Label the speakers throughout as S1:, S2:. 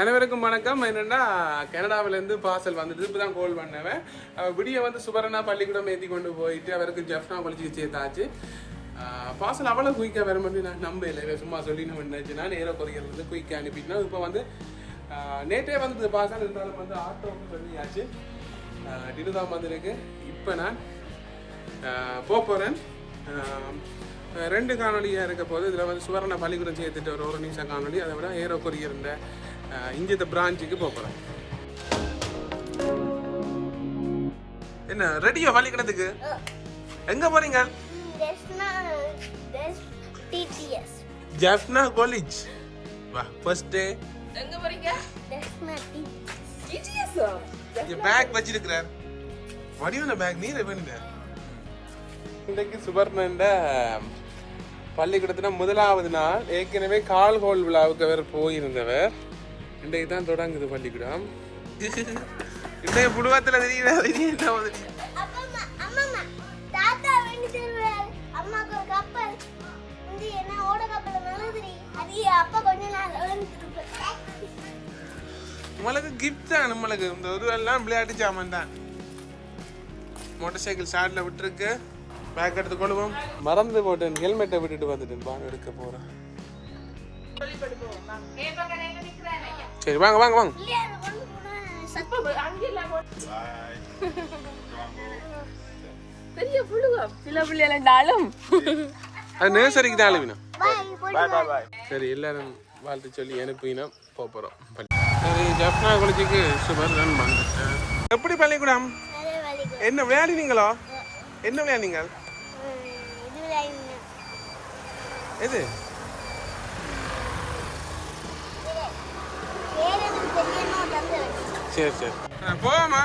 S1: அனைவருக்கும் வணக்கம். என்னென்னா கனடாவிலேருந்து பார்சல் வந்துட்டு இப்போ தான் கோல் பண்ணவன் விடிய வந்து சுபரணா பள்ளிக்கூடம் ஏற்றி கொண்டு போயிட்டு அவருக்கு ஜெஃப்னா கொலிச்சு சேர்த்தாச்சு பார்சல் அவ்வளோ குயிக்காக வர மாதிரி நான் நம்ப இல்லை சும்மா சொல்லின்னு நம்ம நேராக நேரோ வந்து குயிக்காக அனுப்பிட்டோம் இப்போ வந்து நேற்றே வந்து பார்சல் இருந்தாலும் வந்து ஆட்டோவுக்கு சொல்லியாச்சு. டினு தான் வந்திருக்கு. இப்போ நான் போக போகிறேன் ரெண்டு காணொலியாக இருக்க போது இதில் வந்து சுவரண பள்ளிக்கூடம் சேர்த்துட்டு ஒரு ஒரு நிமிஷம் காணொலி. அதை விட ஏரோ கொரியர்ன்ற இஞ்சத்த பிரான்ச்சுக்கு போக போகிறேன் என்ன ரெடியோ பள்ளிக்கூடத்துக்கு எங்கே
S2: TTS.
S1: ஜெஃப்னா காலேஜ் வா ஃபர்ஸ்ட் டே
S3: எங்க போறீங்க?
S1: இங்கே பேக் வச்சிருக்கிறார். வடிவான பேக் நீ ரெவன்ல இன்றைக்கு சுபர்ணண்ட பள்ளிக்கூடத்துல முதலாவது நாள். ஏற்கனவே கால் ஹோல் விழாவுக்கு அவர் போயிருந்தவர். இன்றைக்கு தான் தொடங்குது பள்ளிக்கூடம். இன்றைய புடுவத்தில் தெரியுதா என்ன நம்மளுக்கு கிஃப்ட் தான் நம்மளுக்கு. இந்த ஒரு எல்லாம் விளையாட்டு சாமான் தான். மோட்டார் சைக்கிள் ஸ்டார்ட்ல விட்டுருக்கு. பேக் எடுத்து கொள்வோம் மறந்து போட்டேன் ஹெல்மெட்டை விட்டுட்டு வந்துட்டேன். பான் எடுக்க போறேன். சரி வாங்க வாங்க வாங்க.
S3: பெரிய புழுவா? சில பிள்ளைகளாலும்
S1: அது நர்சரிக்கு தான் அழுவினா. சரி எல்லாரும் வாழ்த்து சொல்லி அனுப்பினா போக போகிறோம் சரி ஜப்னா குளிச்சுக்கு சுபர் தான் வந்துட்டேன் எப்படி பள்ளிக்கூடம். என்ன விளையாடினீங்களோ? என்ன
S2: இன்னும்
S1: எது? சரி சரி. போவாமா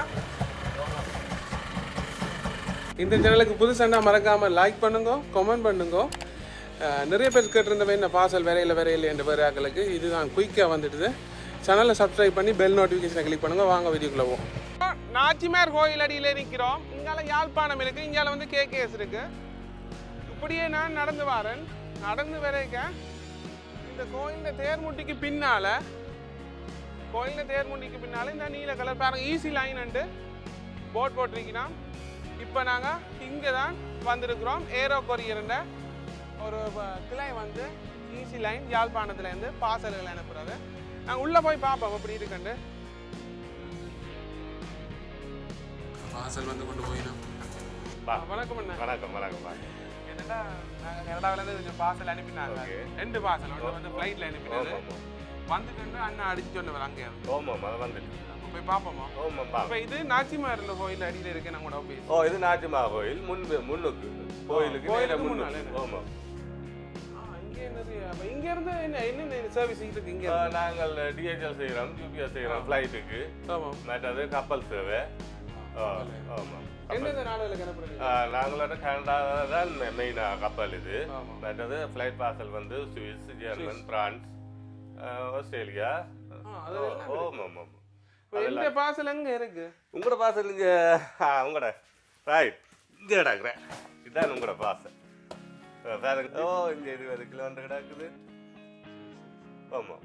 S1: இந்த சேனலுக்கு புதுசாண்டா மறக்காம லைக் பண்ணுங்க கமெண்ட் பண்ணுங்க. நிறைய பேர் கேட்டிருந்தவன் என்ன பார்சல் வரையில வரையில என்ற பேராக்களுக்கு இதுதான் குயிக்காக வந்துடுது. சேனலை சப்ஸ்கிரைப் பண்ணி பெல் நோட்டிஃபிகேஷனை கிளிக் பண்ணுங்க. வாங்க வீடியோக்குள்ள போவோம். நாச்சிமார் கோயில் அடியில் நிற்கிறோம் இங்கால யாழ்ப்பாணம் இருக்கு. இங்கால வந்து கேகேஎஸ் இருக்கு. இப்படியே நான் நடந்து வரேன். நடந்து வரைக்க இந்த கோயிலில் தேர்முட்டிக்கு பின்னால கோயிலில் தேர்முண்டிக்கு பின்னால இந்த நீல கலர் பாருங்க ஈஸி லைன் அண்டு போட் போட்டிருக்கிறோம் இப்போ நாங்கள் இங்கே தான் வந்திருக்கிறோம். ஏரோ கொரியர்ன்ற ஒரு ப- கிளை வந்து ஈஸி லைன் யாழ்ப்பாணத்துலேருந்து பார்சல்கள் அனுப்புறது. நாங்கள் உள்ளே போய் பார்ப்போம். எப்படி இருக்குண்டு பார்சல் வந்து கொண்டு போயிடும் வணக்கம் அண்ணா.
S4: வணக்கம் வணக்கம்
S1: என்னடா நாங்கள் கனடாவிலேருந்து கொஞ்சம் பார்சல் அனுப்பினாங்க. ரெண்டு பார்சல் ஒன்று வந்து ஃப்ளைட்டில் அனுப்பினது. வந்துட்டு அண்ணா அடிச்சு சொன்னவர் அங்கே. இருந்து
S4: ஓமாம் அது வந்துட்டு
S1: போய் பார்ப்போமா
S4: ஓமாம் பா
S1: அப்ப இது நாச்சிமார் கோயில் அடியில இருக்கு நம்மளோட ஆபீஸ்
S4: ஓ இது நாச்சிமா கோயில் முன் முன்னுக்கு. கோயிலுக்கு
S1: கோயிலுக்கு முன்னால.
S4: முன்னுக்கு
S1: என்ன?
S4: ஓமாம்
S1: இங்க என்னது? அப்ப இங்க இருந்து என்ன என்னென்ன சர்வீஸ் இருக்கு இங்க இருந்து?
S4: நாங்கள் டிஹெச்எல் செய்கிறோம் யூபிஎஸ் செய்கிறோம் ஃப்ளைட்டுக்கு
S1: ஆமா.
S4: மற்றது கப்பல் சேவை. ஆமாம் நாங்களோட கனடா தான் மெயினாக கப்பல் இது. மற்றது ஃப்ளைட் பார்சல் வந்து சுவிஸ் ஜெர்மன் பிரான்ஸ் ஆஸ்திரேலியா?
S1: ஆ, அது
S4: ஓ,
S1: எல்லாம்
S4: ஓமாம் ஆமாம்.
S1: இப்ப எந்த பார்சல் எங்க இருக்கு?
S4: உங்களோட பார்சல் இங்கே உங்களோட. ரைட் இங்கே கிடக்குறேன். இதுதான் உங்களோட பாருங்க ஓ இங்கே இருபது கிலோமீட்டர் கிடக்குது. ஆமாம்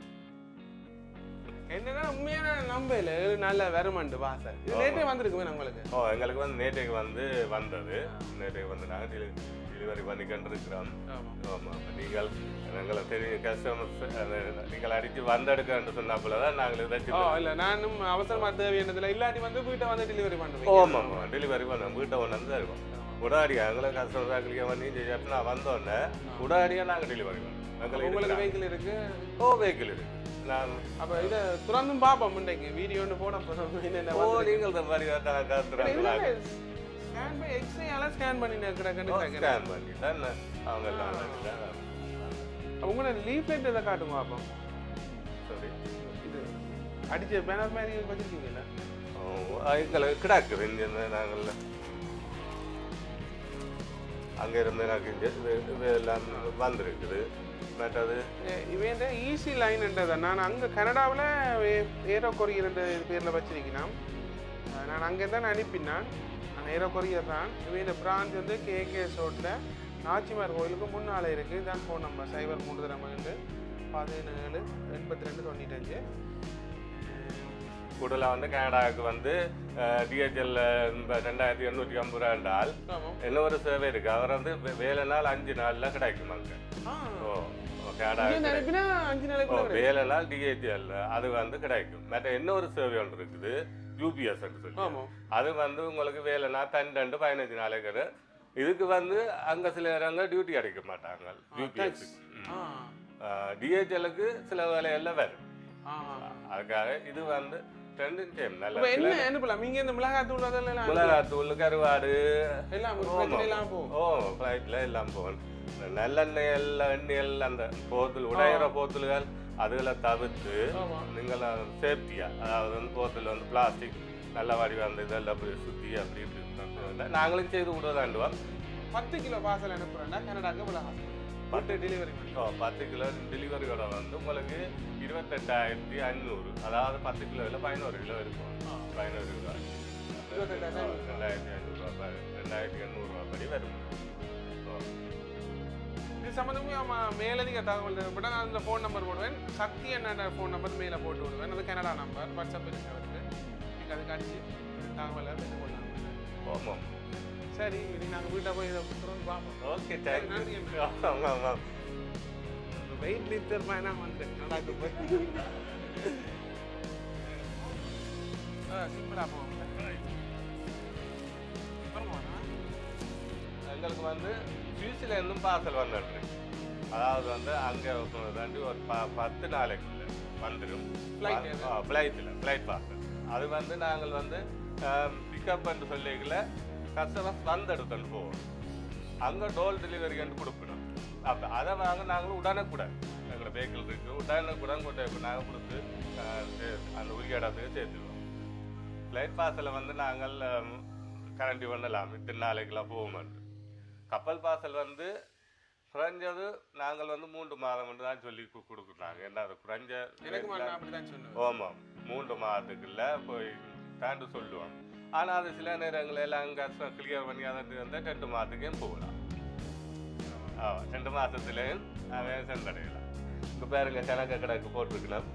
S1: என்னன்னா உண்மையான நம்பல நல்ல வருமாண்டு இது நேற்றே வந்திருக்குமே நம்மளுக்கு
S4: ஓ எங்களுக்கு வந்து நேற்றைக்கு வந்து வந்தது. நேற்றைக்கு வந்து நாங்கள் டெலிவரி பண்ணி கொண்டிருக்கிறோம்
S1: ஆமா
S4: ஆமாம் நீங்கள் எங்களை தெரியும் கஸ்டமர்ஸ் நீங்கள் அடித்து வந்தெடுக்கன்னு சொன்னாப்புல தான் நாங்கள் இதை
S1: இல்ல நானும் அவசரமா தேவையானதுல இல்லாட்டி வந்து வீட்டை வந்து டெலிவரி பண்ணுவேன்
S4: ஆமாம் ஆமாம் டெலிவரி பண்ணோம் வீட்டை ஒன்று வந்து தருவோம் உடாடியாக எங்களை கஸ்டமர் கிளிக்க பண்ணி ஜெயிச்சு நான் வந்தோடனே உடாடியாக நாங்கள் டெலிவரி பண்ணோம்
S1: உங்களுக்கு
S4: எங்களுக்கு
S1: வெஹிக்கிள் இருக்கு
S4: ஓ வெஹிக்கிள் இருக்கு நான்
S1: அப்ப இத துறந்தும் பாப்போம் முன்னைக்கு வீடியோ ஒன்று போட என்னென்ன
S4: ஓ நீங்கள் மாதிரி
S1: ஸ்கேன் பை எக்ஸ்ரேயால ஸ்கேன் பண்ணி கிடக்குன்னு கேட்குறேன்
S4: ஸ்கேன் பண்ணி தான் அவங்க எல்லாம்.
S1: உங்களோட லீஃப்லெட் இதை காட்டுங்க அப்போ?
S4: சரி
S1: இது அடிச்ச பேனர் மாதிரி வச்சிருக்கீங்கல்ல?
S4: ஓ, எங்களுக்கு கிடக்குது இங்கே நாங்கள் அங்கே இருந்து எனக்கு இங்கே இது இது எல்லாம் வந்திருக்குது. மற்றது
S1: இவன் ஈஸி லைன்ன்றதை நான் அங்கே கனடாவில் ஏரோ கொரியர் பேரில் வச்சிருக்கிறேன். நான் அங்கே தான் அனுப்பினான். நான் ஏரோ கொரியர் தான் இவன் பிரான்ச் வந்து கேகே ரோட்டில் நாச்சிமார் கோயிலுக்கு முன்னால் இருக்குது இதான் ஃபோன் நம்பர் சைபர் மூன்று தரம் பதினேழு எண்பத்தி ரெண்டு தொண்ணூத்தஞ்சு.
S4: கூடுதலாக வந்து கனடாவுக்கு வந்து டிஹெச்எல் ரெண்டாயிரத்தி எண்ணூற்றி ஐம்பது ரூபா என்றால்
S1: ஆமாம்
S4: இன்னொரு சேவை இருக்கு? அவர் வந்து வேலை நாள் அஞ்சு நாளில் கிடைக்கும் அங்கே. ஓ கனடா. வேலை நாள் டிஹெச்எல் அது வந்து கிடைக்கும். மற்ற இன்னொரு சேவை ஒன்று இருக்குது? யூபிஎஸ் சொல்லி அது வந்து உங்களுக்கு வேலைனா பன்னெண்டு பதினஞ்சு நாளைக்கு. இதுக்கு வந்து அங்கே சில இடங்கள் டியூட்டி அடிக்க மாட்டாங்க. யூபிஎஸ் டிஹெச்எலுக்கு சில வேலையெல்லாம் வரும். அதுக்காக இது வந்து ரெண்டும் சேம் நல்ல
S1: என்ன அனுப்பலாம் இங்க இந்த அதெல்லாம்
S4: மிளகாத்தூள் கருவாடு.
S1: எல்லாம் போகும்
S4: ஓ ஃப்ளைட்டில் எல்லாம் போகும் நல்லெண்ணெய் எல்லாம் எண்ணெய் எல்லாம் அந்த போத்தல் உடையிற போத்தல்கள் அதுகளை தவிர்த்து. நீங்கள் சேஃப்டியா அதாவது வந்து போத்தல் வந்து பிளாஸ்டிக் நல்ல வடிவ அந்த இதெல்லாம் அப்படி சுற்றி அப்படி இப்படி. நாங்களும் செய்து விடுவதாண்டுவோம்
S1: பத்து கிலோ பார்சல் அனுப்புறேன்னா கனடாக்கு மிளகாய் பட்டு டெலிவரி பண்ணி
S4: ஓ பத்து கிலோ டெலிவரியோட வந்து உங்களுக்கு இருபத்தெட்டாயிரத்தி ஐநூறு. அதாவது பத்து கிலோவில் பதினோரு கிலோ இருக்கும். பதினோரு கிலோ. ரெண்டாயிரத்தி ஐநூறுரூவா ரெண்டாயிரத்தி எண்ணூறுரூவா படி வரும்.
S1: இது சம்மந்தமே ஆமாம் மேலதிக தகவல் தேவைப்பட்ட நான் அந்த ஃபோன் நம்பர் போடுவேன். சக்தி என்ன ஃபோன் நம்பர் மேலே போட்டு விடுவேன். அது கனடா நம்பர் வாட்ஸ்அப் இருக்கு அவருக்கு. நீங்கள் அதுக்கு அடிச்சு தகவலை பெற்றுக்கொள்ளலாம்
S4: ஆமாம்
S1: சரி இனி நாங்கள் வீட்டை போய் இதை பார்ப்போம்
S4: ஓகே
S1: நன்றி.
S4: ஆமாம் ஆமாம்
S1: வெயிட் லிட்டர் மேனா வந்து போய் ஆ சிம்பிளாக போவோம்.
S4: எங்களுக்கு வந்து சுவிஸ்ல இருந்தும் பார்சல் வந்துட்டு அதாவது வந்து அங்கே தாண்டி ஒரு ப பத்து நாளைக்குள்ள வந்துடும்? ஃப்ளைட்டில் ஃப்ளைட் பார்சல். அது வந்து நாங்கள் வந்து பிக்கப் என்று சொல்லிக்கல கஸ்டமர்ஸ் வந்து எடுத்துட்டு போவோம். அங்கே டோல் டெலிவரி வந்து கொடுக்கணும். அப்போ அதை வாங்க நாங்களும் உடனே எங்களோட வெஹிக்கிள் இருக்குது உடனே கூட கொண்டு போய் நாங்கள் கொடுத்து அந்த உரிய இடத்துக்கு சேர்த்துருவோம் ஃப்ளைட் பாஸில் வந்து நாங்கள் கரண்டி பண்ணலாம் இத்தனை நாளைக்கெல்லாம் போவோம் கப்பல் பாசல் வந்து குறைஞ்சது நாங்கள் வந்து மூன்று மாதம் என்று தான் சொல்லி கொடுக்குறாங்க. என்ன அது குறைஞ்ச ஆமாம் மூன்று மாதத்துக்குள்ள போய் தாண்டு சொல்லுவோம் ஆனால் அது சில நேரங்கள் எல்லாம் கஷ்டம் கிளியர் பண்ணி அதை வந்து ரெண்டு மாதத்துக்கும் போகலாம். ஆ ரெண்டு மாதத்துலேயும் அவன் சென்றடையலாம் இப்போ பாருங்க கணக்கு கணக்கு போட்டிருக்கலாம்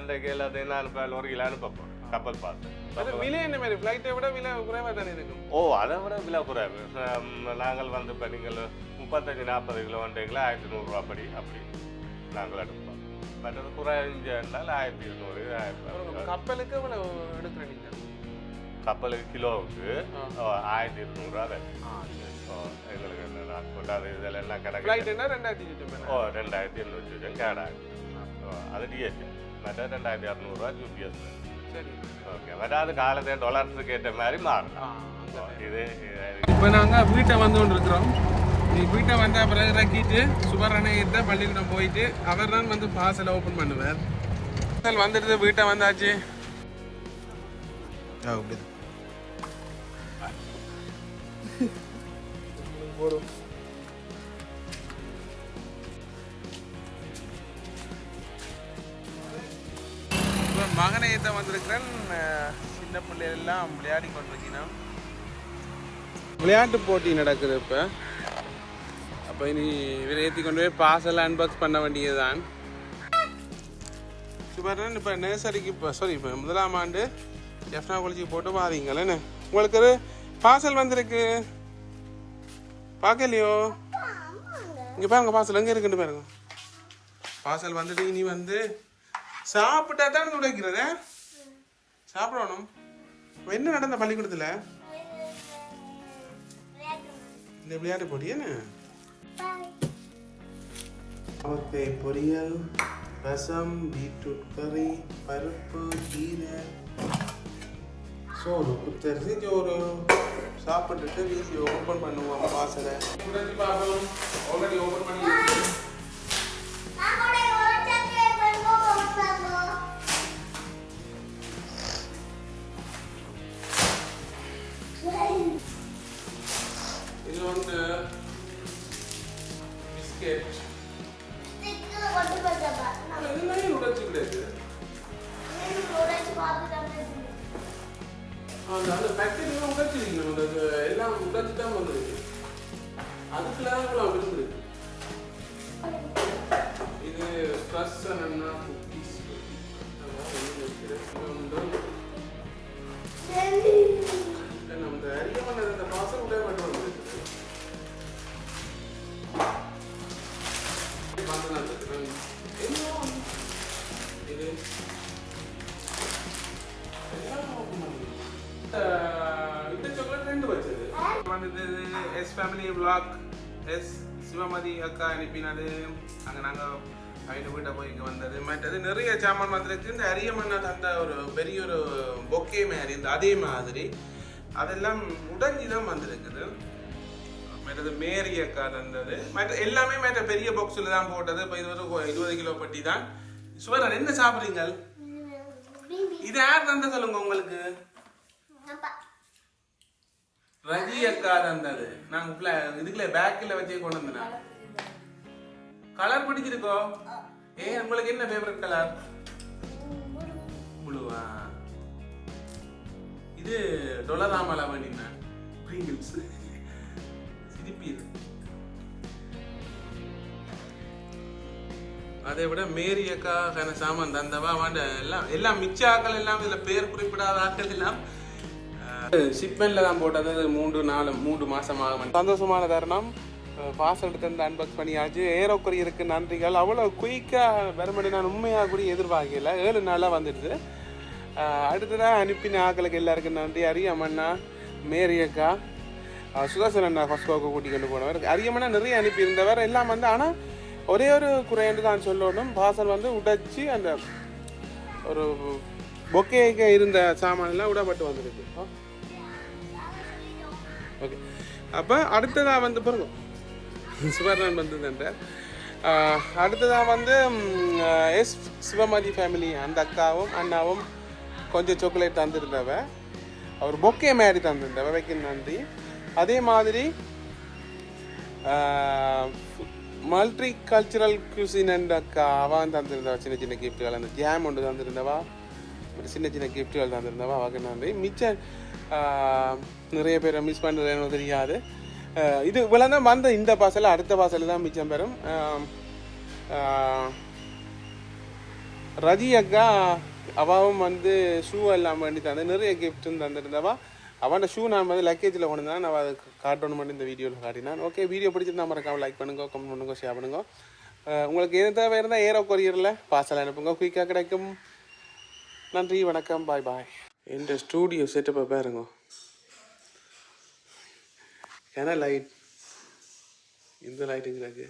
S4: இன்றைக்கு எல்லாத்தையும் நான் இப்போ லொரியில் அனுப்ப போகிறேன் கப்பல்
S1: அது
S4: பார்த்து
S1: விலை என்ன மாதிரி? ஃப்ளைட்டை விட விலை குறைவாக தானே இருக்கும்.
S4: ஓ அதை விட விலை குறைவு. நாங்கள் வந்து இப்போ நீங்கள் முப்பத்தஞ்சு நாற்பது கிலோ வந்தீங்களா? ஆயிரத்தி நூறுரூவா படி அப்படி நாங்கள் எடுப்போம். மற்றது குறைஞ்சால் ஆயிரத்தி இருநூறு ஆயிரத்தி
S1: அப்புறம்
S4: அறுநூறு.
S1: கப்பலுக்கு இவ்வளோ எடுக்கிறேன் நீங்கள்
S4: கப்பலுக்கு கிலோவுக்கு ஆயிரத்தி இருநூறுவா எங்களுக்கு என்ன transport அது இதெல்லாம் கணக்கு
S1: ரெண்டாயிரத்தி
S4: ஓ ரெண்டாயிரத்தி எண்ணூற்றி கேடாகும் அது டிஎஸ்சி மற்ற ரெண்டாயிரத்தி அறநூறுவா யூபிஎஸ் ஓகே அது காலத்தை டாலர்ஸுக்கு ஏற்ற மாதிரி மாறும் இது
S1: இப்போ நாங்கள் வீட்டை வந்து கொண்டு இருக்கிறோம். நீ வீட்டை வந்த பிறகு இறக்கிட்டு சுபரணையத்தை பள்ளிக்கூடம் போயிட்டு அவர் தான் வந்து பார்சல் ஓப்பன் பண்ணுவார். பார்சல் வந்துடுது வீட்டை வந்தாச்சு. போடும் மகனையத்தை வந்திருக்கிறேன். சின்ன பிள்ளைகள்லாம் விளையாடி கொண்டிருக்கிறோம் விளையாட்டு போட்டி நடக்குது இப்போ. அப்போ இனி இவரை ஏற்றி கொண்டு போய் பார்சல் அன்பாக்ஸ் பண்ண வேண்டியதுதான். சுபர்ணன் இப்போ நர்சரிக்கு இப்போ சாரி இப்போ முதலாம் ஆண்டு ஜெஃப்னா காலேஜுக்கு போட்டு வாரீங்களேன்னு உங்களுக்கு ஒரு பார்சல் வந்திருக்கு. பார்க்கலையோ? இங்கே பாருங்க பார்சல் எங்கே இருக்குன்னு பாருங்க. பார்சல் வந்துட்டு இனி வந்து சாப்பிட்டா தான் துடைக்கிறது சாப்பிடணும். என்ன நடந்த பள்ளிக்கூடத்தில்? இந்த விளையாட்டு போட்டி என்ன? அவத்தை பொரியல் ரசம் பீட்ரூட் கறி பருப்பு கீரை. சோறு குத்தரிசி சோறு. சாப்பிட்டுட்டு வீசி ஓப்பன் பண்ணுவோம் வாசலை. ஆல்ரெடி ஓப்பன் பண்ணி அந்த அந்த உடைச்சிருக்கீங்க. அந்த எல்லாம் உடைச்சு தான் வந்துருக்கு அதுக்குலாம் vlog. எஸ் சிவமதி அக்கா அனுப்பினது. அங்கே நாங்கள் அவங்க வீட்டை போய் இங்கே வந்தது. மற்றது நிறைய சாமான் வந்திருக்கு இந்த அரியமண்ணா தந்த ஒரு பெரிய ஒரு பொக்கே மாதிரி இந்த அதே மாதிரி. அதெல்லாம் உடஞ்சி தான் வந்திருக்குது. மற்றது மேரி அக்கா தந்தது. மற்ற எல்லாமே மற்ற பெரிய பாக்ஸில் தான் போட்டது. இப்போ இது ஒரு இருபது கிலோ பட்டி தான். சுவரன் என்ன சாப்பிட்றீங்க? இது யார் தந்த சொல்லுங்க உங்களுக்கு? ரஜி அக்கா தந்தது நாங்க இதுக்குள்ள பேக்கில் வச்சே கொண்டு வந்தேன்? கலர் பிடிச்சிருக்கோ? ஏ உங்களுக்கு என்ன ஃபேவரட் கலர் முழுவா. இது டொலராமலா வேண்டினேன் ப்ரீங்கிள்ஸ் சிரிப்பி அதை விட மேரி அக்கா கன சாமான் தந்தவா வாண்ட எல்லாம் எல்லாம் மிச்ச ஆக்கள் எல்லாம் இதுல பேர் குறிப்பிடாத ஆக்கள் எல்லாம் ஷிப்மெண்ட்ல தான் போட்டது. அது மூன்று நாலு மூன்று மாசம் ஆகும் சந்தோஷமான தருணம். பார்சல் எடுத்து வந்து அன்பாக்ஸ் பண்ணியாச்சு. ஏரோ கொரியருக்கு நன்றிகள். அவ்வளோ குயிக்காக வரும்படி நான் உண்மையாக கூட எதிர்பார்க்கல. ஏழு நாளாக வந்துடுது. அடுத்ததாக அனுப்பின ஆக்களுக்கு எல்லாருக்கும் நன்றி. அரியம்மண்ணா மேரி அக்கா அஹ் சுதர்சன் அண்ணா ஃபஸ்கோக்கு கூட்டி கொண்டு போனவர். அரியம்மண்ணா நிறைய அனுப்பியிருந்தவர். எல்லாம் வந்து ஆனால் ஒரே ஒரு குறைன்னு தான் சொல்லணும். பாசல் வந்து உடைச்சி அந்த ஒரு பொக்கேக்க இருந்த சாமான் எல்லாம் விடப்பட்டு வந்திருக்கு. ஓகே அப்போ அடுத்ததாக வந்து பாருங்க. சுவர்ணன் வந்ததுன்ற. அடுத்ததாக வந்து எஸ் சிவமதி ஃபேமிலி அந்த அக்காவும் அண்ணாவும் கொஞ்சம் சாக்லேட் தந்திருந்தவ. அவர் பொக்கே மாதிரி தந்திருந்தவ. வைக்க நன்றி. அதே மாதிரி மல்டி கல்ச்சுரல் குசின் அண்ட் அக்கா அவன் தந்திருந்தவா. சின்ன சின்ன கிஃப்ட்டுகள் அந்த ஜாம் ஒன்று தந்திருந்தவா. ஒரு சின்ன சின்ன கிஃப்ட்டுகள் தந்திருந்தவா. அவக்கு நன்றி. மிச்சம் நிறைய பேரை மிஸ் பண்ணுறேன்னு தெரியாது. இது இவ்வளோ தான் வந்த இந்த பாசலில் அடுத்த பாசலில் தான் மிச்சம் பெறும். ரஜி அக்கா அவாவும் வந்து ஷூ எல்லாம் பண்ணி தந்து நிறைய கிஃப்ட்டும் தந்திருந்தவா. அவனோட ஷூ நான் வந்து லக்கேஜில் கொண்டு நான் அதை காட்டணும் மட்டும் இந்த வீடியோவில் காட்டினான். ஓகே வீடியோ பிடிச்சிருந்தா மறக்காமல் லைக் பண்ணுங்க கமெண்ட் பண்ணுங்க ஷேர் பண்ணுங்க. உங்களுக்கு எது தேவை இருந்தால் ஏரோ கொரியரில் பார்சல் அனுப்புங்க. குயிக்காக கிடைக்கும். நன்றி வணக்கம். பாய் பாய் எந்த ஸ்டூடியோ செட்டப்பை பாருங்க. ஏன்னா லைட் இந்த லைட்டுங்கிறாக்கு